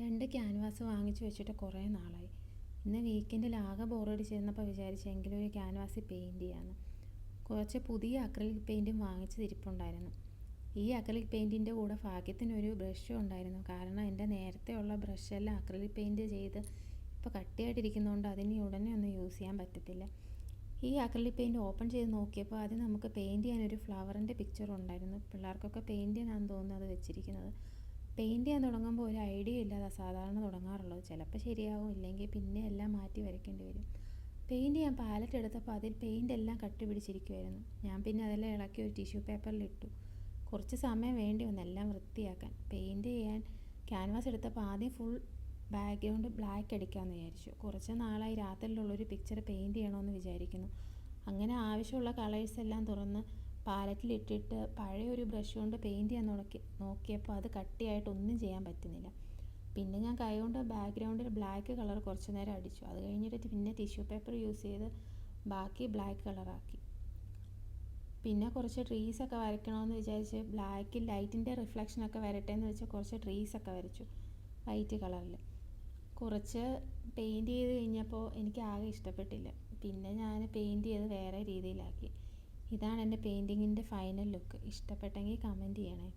രണ്ട് ക്യാൻവാസ് വാങ്ങിച്ചു വെച്ചിട്ട് കുറേ നാളായി. ഇന്ന് വീക്കെൻഡിൽ ആകെ ബോറടി ചേർന്നപ്പോൾ വിചാരിച്ചെങ്കിലും ഒരു ക്യാൻവാസിൽ പെയിന്റ് ചെയ്യാമെന്ന് കുറച്ച് പുതിയ അക്രലിക് പെയിന്റും വാങ്ങിച്ച് തിരിപ്പുണ്ടായിരുന്നു. ഈ അക്രലിക് പെയിന്റിന്റെ കൂടെ ഭാഗ്യത്തിനൊരു ബ്രഷും ഉണ്ടായിരുന്നു. കാരണം എന്റെ നേരത്തെ ഉള്ള ബ്രഷെല്ലാം അക്രലിക് പെയിന്റ് ചെയ്ത് ഇപ്പോൾ കട്ടിയായിട്ടിരിക്കുന്നതുകൊണ്ട് അതിന് ഉടനെ ഒന്നും യൂസ് ചെയ്യാൻ പറ്റത്തില്ല. ഈ അക്രലിക് പെയിന്റ് ഓപ്പൺ ചെയ്ത് നോക്കിയപ്പോൾ ആദ്യം നമുക്ക് പെയിന്റ് ചെയ്യാൻ ഒരു ഫ്ലവറിന്റെ പിക്ചർ ഉണ്ടായിരുന്നു പിള്ളേർക്കൊക്കെ പെയിന്റ് ചെയ്യാനാണെന്ന് തോന്നുന്നു അത് വെച്ചിരിക്കുന്നത്. പെയിന്റ് ചെയ്യാൻ തുടങ്ങുമ്പോൾ ഒരു ഐഡിയ ഇല്ലാതെ സാധാരണ തുടങ്ങാറുള്ളത്. ചിലപ്പോൾ ശരിയാവും ഇല്ലെങ്കിൽ പിന്നെ എല്ലാം മാറ്റി വരയ്ക്കേണ്ടി വരും. പെയിന്റ് ഞാൻ പാലറ്റ് എടുത്തപ്പോൾ അതിൽ പെയിന്റ് എല്ലാം കട്ടി പിടിച്ചിരിക്കുമായിരുന്നു ഞാൻ പിന്നെ അതെല്ലാം ഇളക്കി ഒരു ടിഷ്യൂ പേപ്പറിലിട്ടു കുറച്ച് സമയം വേണ്ടി വന്നു എല്ലാം വൃത്തിയാക്കാൻ. പെയിന്റ് ചെയ്യാൻ ക്യാൻവാസ് എടുത്തപ്പോൾ ആദ്യം ഫുൾ ബാക്ക്ഗ്രൗണ്ട് ബ്ലാക്ക് അടിക്കാമെന്ന് വിചാരിച്ചു. കുറച്ച് നാളായി രാത്രിയിലുള്ളൊരു പിക്ചർ പെയിന്റ് ചെയ്യണമെന്ന് വിചാരിക്കുന്നു. അങ്ങനെ ആവശ്യമുള്ള കളേഴ്സ് എല്ലാം തുറന്ന് പാലറ്റിലിട്ടിട്ട് പഴയ ഒരു ബ്രഷ് കൊണ്ട് പെയിന്റ് ചെയ്യാൻ നോക്കി നോക്കിയപ്പോൾ അത് കട്ടിയായിട്ട് ഒന്നും ചെയ്യാൻ പറ്റുന്നില്ല. പിന്നെ ഞാൻ കൈ കൊണ്ട് ബാക്ക്ഗ്രൗണ്ടിൽ ബ്ലാക്ക് കളർ കുറച്ച് നേരം അടിച്ചു. അത് കഴിഞ്ഞിട്ട് പിന്നെ ടിഷ്യൂ പേപ്പർ യൂസ് ചെയ്ത് ബാക്കി ബ്ലാക്ക് കളറാക്കി പിന്നെ കുറച്ച് ട്രീസ് ട്രീസൊക്കെ വരയ്ക്കണമെന്ന് വിചാരിച്ച് ബ്ലാക്കിൽ ലൈറ്റിന്റെ റിഫ്ലക്ഷനൊക്കെ വരട്ടെ എന്ന് വെച്ച് കുറച്ച് ട്രീസ് ഒക്കെ വരച്ചു വൈറ്റ് കളറിൽ കുറച്ച് പെയിന്റ് ചെയ്ത് കഴിഞ്ഞപ്പോൾ എനിക്ക് ആകെ ഇഷ്ടപ്പെട്ടില്ല. പിന്നെ ഞാൻ പെയിന്റ് ചെയ്ത് വേറെ രീതിയിലാക്കി. ഇതാണ് എന്റെ പെയിന്റിങ്ങിന്റെ ഫൈനൽ ലുക്ക് ഇഷ്ടപ്പെട്ടെങ്കിൽ കമന്റ് ചെയ്യണേ.